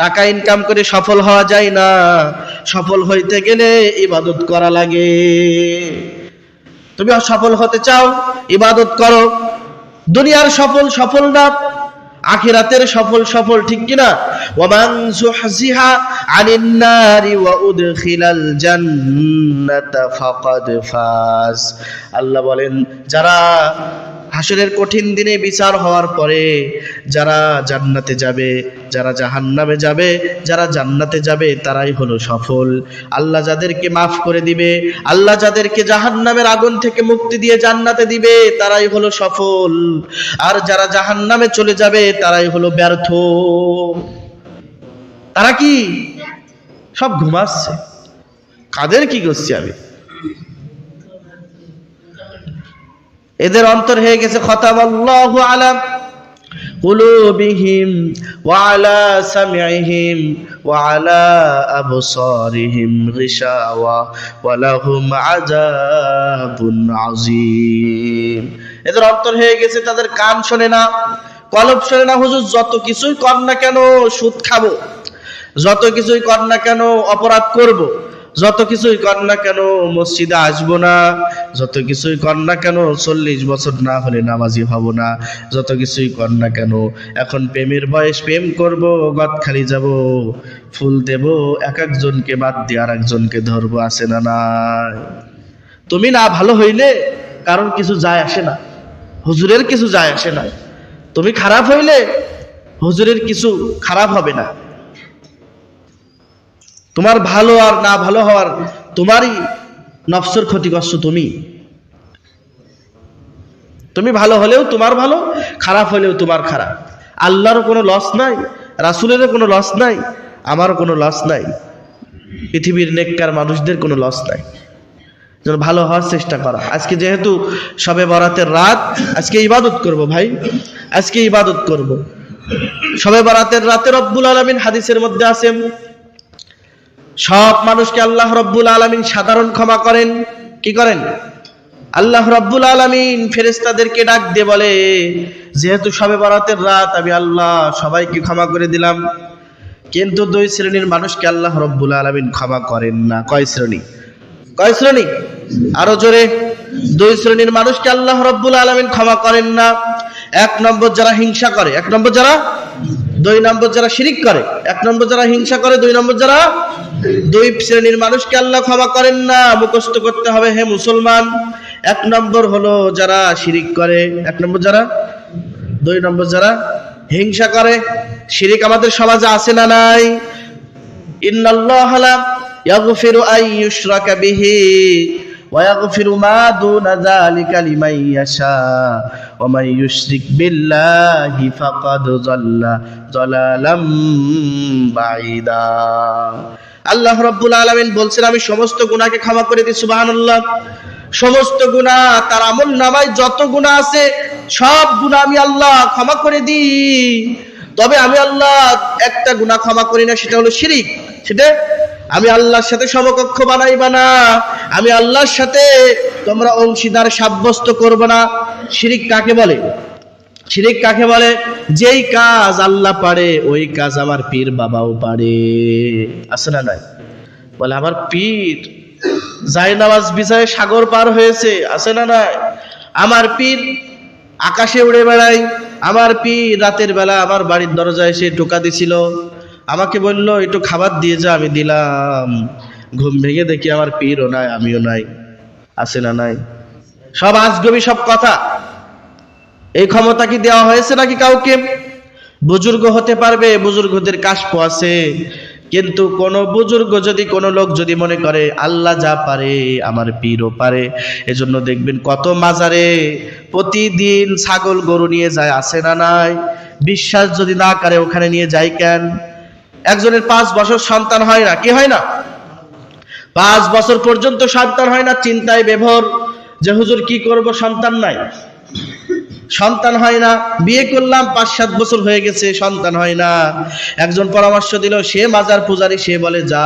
টাকা ইনকাম করে সফল হওয়া যায় না। সফল হইতে গেলে ইবাদত করা লাগে। তুমি সফল হতে চাও, ইবাদত করো। দুনিয়ার সফল সফল না, আখিরাতের সফল সফল ঠিক কিনা? ওয়ামান জুহজিহা আনিন নারি ওয়া উদখিলাল জান্নাতা ফাকাদ ফাজ। আল্লাহ বলেন, যারা হাসরের কঠিন দিনে বিচার হওয়ার পরে যারা জান্নাতে যাবে, যারা জাহান্নামে যাবে, যারা জান্নাতে যাবে, তারাই হলো সফল। আল্লাহ যাদেরকে মাফ করে দিবে, আল্লাহ যাদেরকে জাহান্নামের আগুন থেকে মুক্তি দিয়ে জান্নাতে দিবে, তারাই হলো সফল। আর যারা জাহান্নামে চলে যাবে, তারাই হলো ব্যর্থ। তারা কি? সব ঘুমাচ্ছে। কাদের কি করছি আমি? এদের অন্তর হয়ে গেছে খতাবাল্লাহু আলা কুলুবিহিম ওয়া আলা সামিইহিম ওয়া আলা আবসারিহিম গিশাওয়া ওয়া লাহুম আযাবুন আযীম এদের অন্তর হয়ে গেছে, তাদের কান শোনে না, কলব শোনে না, হুজুর, যত কিছুই কর না কেন, সুদ খাব, যত কিছুই কর না কেন, অপরাধ করব। যত কিছুই কর না কেন, মসজিদে আসব না। যত কিছুই কর না কেন, চল্লিশ বছর না হলে নামাজি হব না। যত কিছুই কর না কেন, এখন প্রেমের বয়স, প্রেম করব, গদ খালি যাব। ফুল দেব, এক একজনকে বাদ দিয়ে আর একজনকে ধরবো আসে না না তুমি না ভালো হইলে কারণ কিছু যায় আসে না। হুজুরের কিছু যায় আসে না। তুমি খারাপ হইলে হুজুরের কিছু খারাপ হবে না। তোমার ভালো আর না ভালো হওয়ার তোমারই নফসের ক্ষতিগ্রস্ত তুমি। তুমি ভালো হলেও তোমার ভালো, খারাপ হলেও তোমার খারাপ। আল্লাহরও কোনো লস নাই, রাসুলেরও কোনো লস নাই, আমারও কোনো লস নাই। পৃথিবীর নেককার মানুষদের কোনো লস নাই। যেন ভালো হওয়ার চেষ্টা করা। আজকে যেহেতু সবে বরাতের রাত, আজকে ইবাদত করব ভাই, আজকে ইবাদত করব। সবে বরাতের রাতে রব্বুল আলমিন হাদিসের মধ্যে আছেন সব মানুষকে আল্লাহ রব্বুল আলমিন সাধারণ ক্ষমা করেন। কি করেন? আল্লাহ রব্বুল আলমিন ফেরেস্তাদেরকে ডাক দিয়ে বলে, যেহেতু সবে বরাতের রাত, আমি আল্লাহ সবাইকে ক্ষমা করে দিলাম। কিন্তু দুই শ্রেণির মানুষকে আল্লাহ রব্বুল আলমিন ক্ষমা করেন না। কয় শ্রেণি? কয় শ্রেণি? আরও জোরে। দুই শ্রেণির মানুষকে আল্লাহ রব্বুল আলমিন ক্ষমা করেন না। এক নম্বর যারা হিংসা করে, এক নম্বর যারা, দুই নম্বর যারা শিরিক করে, এক নম্বর যারা হিংসা করে, দুই নম্বর যারা দুই শ্রেণীর মানুষকে আল্লাহ ক্ষমা করেন না মুখস্থ করতে হবে হে মুসলমান এক নম্বর হলো যারা শিরিক করে এক নম্বর যারা দুই নম্বর যারা হিংসা করে শিরিক আমাদের সমাজে আছে না নাই ইন্নাল্লাহ লা ইয়াগফিরু আন ইউশরাকা বিহি ويغفر ما دون ذلك لمن يشاء ومن يشرك بالله فقد ضل ضلالا بعيدا আল্লাহ রব্বুল আলামিন বলছেন, আমি সমস্ত গুনাহকে ক্ষমা করে দিই, সুবহানাল্লাহ। সমস্ত গুনাহ, তার আমল নামায় যত গুনাহ আছে, সব গুনাহ আমি আল্লাহ ক্ষমা করে দিই। তবে আমি আল্লাহ একটা গুনাহ ক্ষমা করি না, সেটা হলো শিরিক। সেটা আমি আল্লাহর সাথে সমকক্ষ বানাইবা না। আমি আল্লাহর সাথে তোমরা অংশীদার সাব্যস্ত করবে না। শিরিক কাকে বলে? শিরিক কাকে বলে? যেই কাজ আল্লাহ পারে, ওই কাজ আমার পীর বাবাও পারে। আছে না নাই? বলে, আমার পীর যাই নামাজ বিজয় সাগর পার হয়েছে, আছে না নাই? আমার পীর আকাশে উড়ে বেড়ায়, আমার পীর রাতের বেলা আমার বাড়ির দরজায় এসে টোকা দিছিল। আমাকে বলল, একটু খাবার দিয়ে যা, আমি দিলাম। ঘুম ভেঙে দেখি আমার পীরও নাই, আমিও নাই। আছে না নাই? সব আজগবি সব কথা। এই ক্ষমতা কি দেওয়া হয়েছে নাকি কাউকে? বুজুর্গ হতে পারবে, বুজুর্গদের কাশপ আছে। কিন্তু কোন বুজুর্গ যদি, কোন লোক যদি মনে করে, আল্লাহ যা পারে, আমার পীরও পারে। এজন্য দেখবেন কত মাজারে প্রতিদিন ছাগল গরু নিয়ে যায় আসে না নাই? বিশ্বাস যদি না করে, ওখানে নিয়ে যায় কেন? একজনের পাঁচ বছর সন্তান হয় না, কি হয় না? পাঁচ বছর পর্যন্ত সন্তান হয় না, চিন্তায় বেভর যে হুজুর কি করব, সন্তান নাই। সন্তান হয় না, বিয়ে করলাম, পাঁচ, সাত বছর হয়ে গেছে, সন্তান হয় না। একজন পরামর্শ দিল, সে মাজার পূজারি, সে বলে, যা,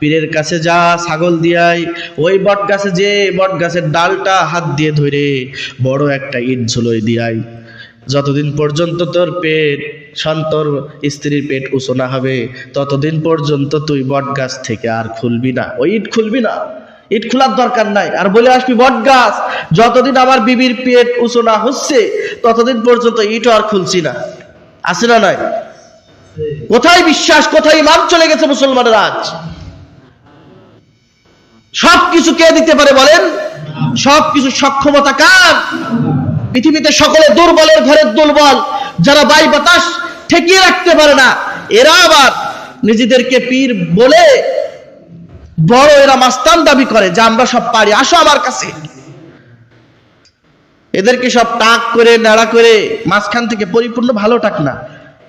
পীরের কাছে যা, ছাগল দিয়াই ওই বট গাছে যে বট গাছের ডালটা হাত দিয়ে ধরে, বড় একটা ইট ঝুলোই দিয়াই যতদিন পর্যন্ত তোর পেট, সন্তর স্ত্রীর পেট উঁচু না হবে, ততদিন পর্যন্ত তুই বট গাছ থেকে আর খুলবি না। ওই ইট খুলবি না। ইট খোলার দরকার নাই। আর বলে আসবি, বট গাছ, যতদিন আমার বিবির পেট উঁচু না হচ্ছে, ততদিন পর্যন্ত ইটও আর খুলছি না। আছে না নাই? কোথায় বিশ্বাস, কোথায় ইমান চলে গেছে মুসলমানের আজ? সব কিছু কে দিতে পারে বলেন? সব কিছু সক্ষমতা কার? পৃথিবীতে সকলে দুর্বলের ঘরের দুর্বল, যারা বাই বাতাস ঠেকিয়ে রাখতে পারে না, এরা আবার নিজেদেরকে পীর বলে বড় এরা মাস্তান দাবি করে, যে আমরা সব পারি, আসো আমার কাছে। এদেরকে সব টাক করে, নাড়া করে, মাঝখান থেকে পরিপূর্ণ ভালো টাক না।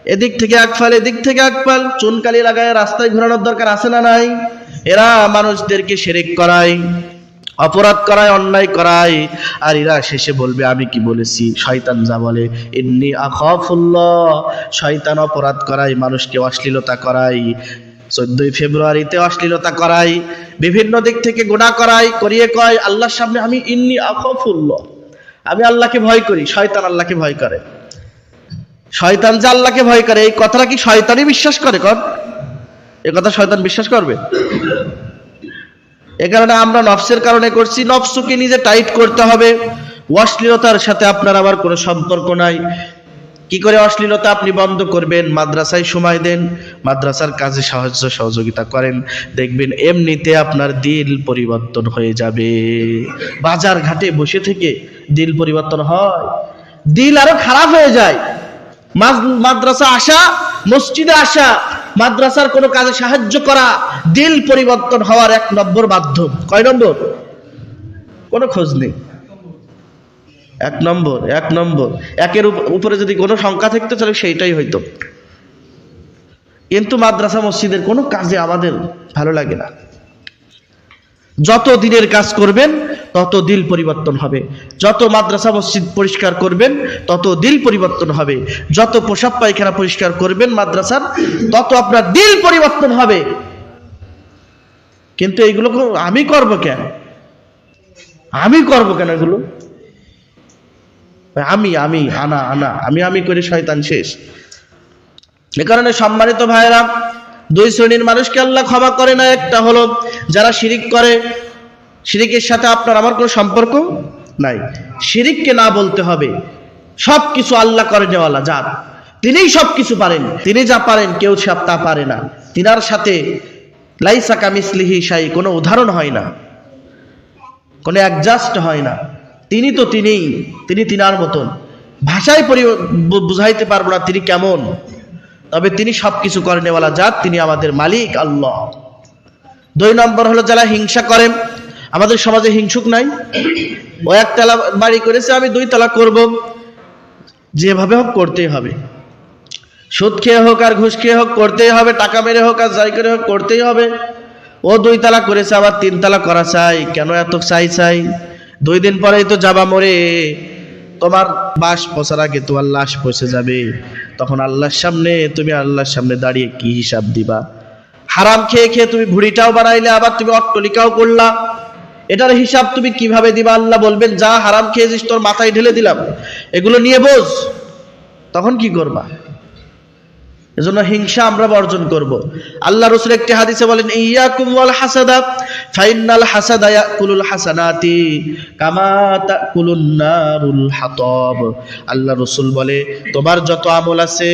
এদিক থেকে এক ফাল, এদিক থেকে এক ফাল, চুনকালি লাগায় রাস্তায় ঘোরানোর দরকার আছে না নাই? এরা মানুষদেরকে সেরেক করায়, অপরাধ করায়, অন্যায় করায়, আর এরা শেষে বলবে, আমি কি বলেছি? শয়তান যা বলে এমনি আখফুল্লাহ। শয়তান অপরাধ করায়, মানুষকে অশ্লীলতা করায়। চোদ্দই ফেব্রুয়ারিতে অশ্লীলতা করাই, বিভিন্ন দিক থেকে গুণা করাই, করিয়ে কয়, আল্লাহর সামনে আমি ইন্নি আখফুল্লাহ। আমি আল্লাহকে ভয় করি, শয়তান আল্লাহকে ভয় করে। শয়তান যে আল্লাহকে ভয় করে, এই কথাটা কি শয়তানই বিশ্বাস করে, কর? এ কথা শয়তান বিশ্বাস করবে? এ কারণে আমরা নফসের কারণে করছি, নফসকে নিজে টাইট করতে হবে। অশ্লীলতার সাথে আপনার আবার কোনো সম্পর্ক নাই। কি করে অশ্লীলতা আপনি বন্ধ করবেন? মাদ্রাসায় সময় দেন, মাদ্রাসার কাজে সাহায্য সহযোগিতা করেন, দেখবেন এমনিতে আপনার দিল পরিবর্তন হয়ে যাবে। বাজার ঘাটে বসে থেকে দিল পরিবর্তন হয়। দিল আরও খারাপ হয়ে যায়। মাদ্রাসা আসা, মসজিদে আসা, মাদ্রাসার কোনো কাজে সাহায্য করা, দিল পরিবর্তন হওয়ার এক নম্বর মাধ্যম। কয় নম্বর? কোনো খোঁজ নেই। এক নম্বর এক নম্বর। একের উপ- উপরে যদি কোনো সংখ্যা থাকতো, তাহলে সেইটাই হইতো। কিন্তু মাদ্রাসা মসজিদের কোনো কাজে আমাদের ভালো লাগে না। যত দিনের কাজ করবেন, তত দিল পরিবর্তন হবে। যত মাদ্রাসা মসজিদ পরিষ্কার করবেন, তত দিল পরিবর্তন হবে। যত পোশাক পায়খানা পরিষ্কার করবেন মাদ্রাসার, তত আপনার দিল পরিবর্তন হবে। কিন্তু এইগুলো আমি করব কেন? আমি করব কেন এগুলো? আমি আমি, আনা আনা, আমি আমি করে শয়তান শেষ। এ কারণে সম্মানিত ভাইয়েরা, দুই শ্রেণির মানুষকে আল্লাহ ক্ষমা করে না, একটা হলো যারা শিরিক করে, শিরিকের সাথে আপনার আমার কোনো সম্পর্ক নাই। শিরিককে না বলতে হবে সব কিছু আল্লাহ করে নেওয়ালা, যার। তিনিই সব কিছু পারেন, তিনি যা পারেন, কেউ সব তা পারে না। তিনার সাথে লাইসা কামিসলিহি সাই কোনো উদাহরণ হয় না, কোনো অ্যাডজাস্ট হয় না। তিনি তো তিনিই, তিনি তিনার মতন। ভাষায় পরি বুঝাইতে পারব না তিনি কেমন। তবে তিনি সব কিছু করে নেওয়ালা জাত, তিনি আমাদের মালিক, আল্লাহ। দুই নম্বর হলো যারা হিংসা করেন। আমাদের সমাজে হিংসুক নাই। ও এক তালা বাড়ি করেছে, আমি দুই তালা করব। যেভাবে হোক করতেই হবে। সুদ খেয়ে হোক আর ঘুষ খেয়ে হোক করতেই হবে, টাকা মেরে হোক আর যাই করে হোক করতেই হবে। ও দুই তালা করেছে, আবার তিন তালা করা চাই। কেন এত চাই চাই? দুই দিন পরেই তো যাবা মরে। তোমার বাস পচার আগে তোমার লাশ পচে যাবে। তখন আল্লাহর সামনে তুমি আল্লাহর সামনে দাঁড়িয়ে কি হিসাব দিবা? হারাম খেয়ে খেয়ে তুমি ভুড়িটাও বানাইলে, আবার তুমি অট্টলিকাও করলা। এটার হিসাব তুমি কীভাবে দিবা? আল্লাহ বলবেন, যা হারাম খেয়েছিস, তোর মাথায় ঢেলে দিলাম। এগুলো নিয়ে বোঝ। তখন কি করবা? এজন্য হিংসা আমরা বর্জন করব। আল্লাহ রসুল একটি হাদিসে বলেন, ইয়াকুম ওয়াল হাসাদা ফাইনাল হাসাদা ইয়াকুলুল হাসানাতি কামা তাকুলুন নারুল হাতব। আল্লাহ রসুল বলে, তোমার যত আমল আছে,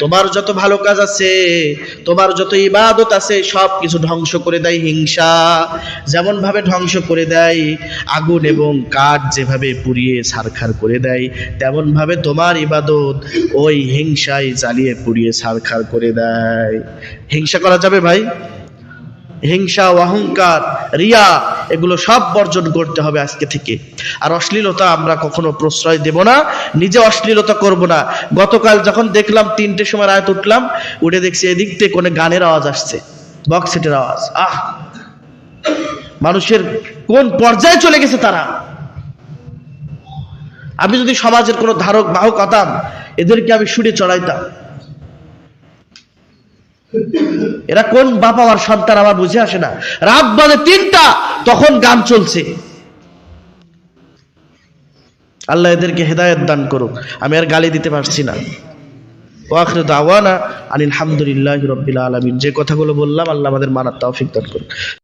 তোমার যত ভালো কাজ আছে, তোমার যত ইবাদত আছে সব কিছু ধ্বংস করে দেয় হিংসা। যেমন ভাবে ধ্বংস করে দেয়, আগুন এবং কাঠ যেভাবে পুড়িয়ে ছারখার করে দেয় তেমন ভাবে তোমার ইবাদত ওই হিংসায় জ্বালিয়ে পুড়িয়ে ছারখার করে দেয়। হিংসা করা যাবে ভাই? হিংসা, অহংকার, রিয়া, এগুলো সব বর্জন করতে হবে আজকে থেকে। আর অশ্লীলতা আমরা কখনো প্রশ্রয় দেব না, নিজে অশ্লীলতা করব না। গতকাল যখন দেখলাম তিনটে সময় রাত উঠলাম, উঠে দেখছি এদিক থেকে কোনো গানের আওয়াজ আসছে বক্স সেটের আওয়াজ। আহ! মানুষের কোন পর্যায়ে চলে গেছে তারা? আমি যদি সমাজের কোনো ধারক, বাহক হতাম এদেরকে আমি সুরে চড়াইতাম। এরা কোন বাবা আর সন্তান আমার বুঝে আসে না। রাত বাজে তিনটা, তখন গান চলছে। আল্লাহ এদেরকে হেদায়ত দান করুক। আমি আর গালি দিতে পারছি না। ওয়াখরে দাওয়ানা আনিল হামদুলিল্লাহ রব্বিল আলমিন। যে কথাগুলো বললাম, আল্লাহ আমাদের মানার তৌফিক দান করুক।